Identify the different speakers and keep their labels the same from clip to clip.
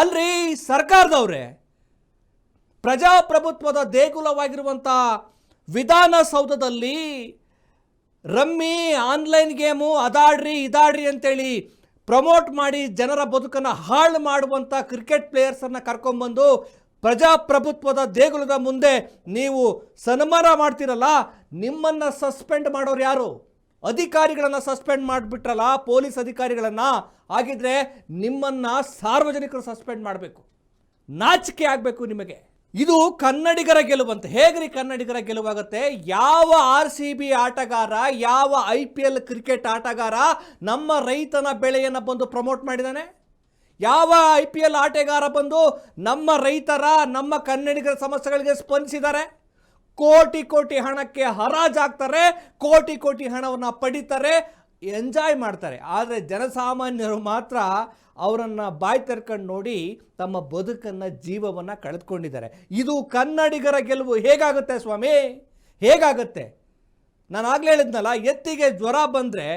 Speaker 1: ಅಲ್ರಿ ಸರ್ಕಾರದವ್ರೆ. ಪ್ರಜಾಪ್ರಭುತ್ವದ ದೇಗುಲವಾಗಿರುವಂಥ ವಿಧಾನಸೌಧದಲ್ಲಿ ರಮ್ಮಿ ಆನ್ಲೈನ್ ಗೇಮು ಅದಾಡ್ರಿ, ಇದಾಡ್ರಿ ಅಂತೇಳಿ ಪ್ರಮೋಟ್ ಮಾಡಿ ಜನರ ಬದುಕನ್ನು ಹಾಳು ಮಾಡುವಂಥ ಕ್ರಿಕೆಟ್ ಪ್ಲೇಯರ್ಸನ್ನು ಕರ್ಕೊಂಬಂದು ಪ್ರಜಾಪ್ರಭುತ್ವದ ದೇಗುಲದ ಮುಂದೆ ನೀವು ಸನ್ಮಾನ ಮಾಡ್ತೀರಲ್ಲ, ನಿಮ್ಮನ್ನು ಸಸ್ಪೆಂಡ್ ಮಾಡೋರು ಯಾರು? ಅಧಿಕಾರಿಗಳನ್ನು ಸಸ್ಪೆಂಡ್ ಮಾಡಿಬಿಟ್ರಲ್ಲ, ಪೊಲೀಸ್ ಅಧಿಕಾರಿಗಳನ್ನು, ಹಾಗಿದ್ರೆ ನಿಮ್ಮನ್ನು ಸಾರ್ವಜನಿಕರು ಸಸ್ಪೆಂಡ್ ಮಾಡಬೇಕು. ನಾಚಿಕೆ ಆಗಬೇಕು ನಿಮಗೆ. ಇದು ಕನ್ನಡಿಗರ ಗೆಲುವಂತೆ. ಹೇಗ್ರಿ ಕನ್ನಡಿಗರ ಗೆಲುವಾಗುತ್ತೆ? ಯಾವ ಆರ್ ಸಿ ಬಿ ಆಟಗಾರ, ಯಾವ ಐ ಪಿ ಎಲ್ ಕ್ರಿಕೆಟ್ ಆಟಗಾರ ನಮ್ಮ ರೈತನ ಬೆಳೆಯನ್ನು ಬಂದು ಪ್ರಮೋಟ್ ಮಾಡಿದ್ದಾನೆ ಯಾವ ಐ ಪಿ ಎಲ್ ಆಟಗಾರ ಬಂದು ನಮ್ಮ ರೈತರ, ನಮ್ಮ ಕನ್ನಡಿಗರ ಸಮಸ್ಯೆಗಳಿಗೆ ಸ್ಪಂದಿಸಿದ್ದಾರೆ? ಕೋಟಿ ಕೋಟಿ ಹಣಕ್ಕೆ ಹರಾಜಾಗ್ತಾರೆ, ಕೋಟಿ ಕೋಟಿ ಹಣವನ್ನು ಪಡಿತಾರೆ, ಎಂಜಾಯ್ ಮಾಡ್ತಾರೆ. ಆದರೆ ಜನಸಾಮಾನ್ಯರು ಮಾತ್ರ ಅವರನ್ನು ಬಾಯಿ ತೆರ್ಕೊಂಡು ನೋಡಿ ತಮ್ಮ ಬದುಕನ್ನು, ಜೀವವನ್ನು ಕಳೆದುಕೊಂಡಿದ್ದಾರೆ. ಇದು ಕನ್ನಡಿಗರ ಗೆಲುವು. ಹೇಗಾಗುತ್ತೆ ಸ್ವಾಮಿ? ಹೇಗಾಗುತ್ತೆ? ನಾನು ಆಗಲೇ ಹೇಳಿದ್ನಲ್ಲ, ಎತ್ತಿಗೆ ಜ್ವರ ಬಂದರೆ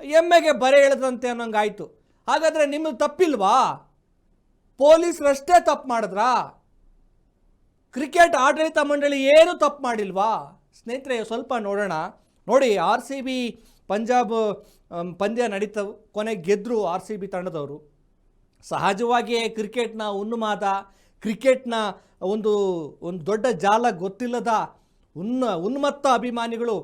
Speaker 1: ಎಮ್ಮೆಗೆ ಬರೆ ಎಳೆದಂತೆ ಅನ್ನೋಂಗಾಯಿತು. ಹಾಗಾದರೆ ನಿಮ್ಮದು ತಪ್ಪಿಲ್ವಾ? ಪೊಲೀಸರಷ್ಟೇ ತಪ್ಪು ಮಾಡಿದ್ರಾ? ಕ್ರಿಕೆಟ್ ಆಡಳಿತ ಮಂಡಳಿ ಏನು ತಪ್ಪು ಮಾಡಿಲ್ವಾ? ಸ್ನೇಹಿತರೆ, ಸ್ವಲ್ಪ ನೋಡೋಣ. ನೋಡಿ, ಆರ್ ಸಿ ಬಿ ಪಂಜಾಬ್ ಪಂದ್ಯ ನಡೀತವು ಕೊನೆಗೆ ಗೆದ್ದರು ಆರ್ ಸಿ ಬಿ ತಂಡದವರು. ಸಹಜವಾಗಿಯೇ ಕ್ರಿಕೆಟ್ನ ಉನ್ಮಾದ, ಕ್ರಿಕೆಟ್ನ ಒಂದು ಒಂದು ದೊಡ್ಡ ಜಾಲ ಗೊತ್ತಿಲ್ಲದ ಉನ್ನ, ಉನ್ಮತ್ತ ಅಭಿಮಾನಿಗಳು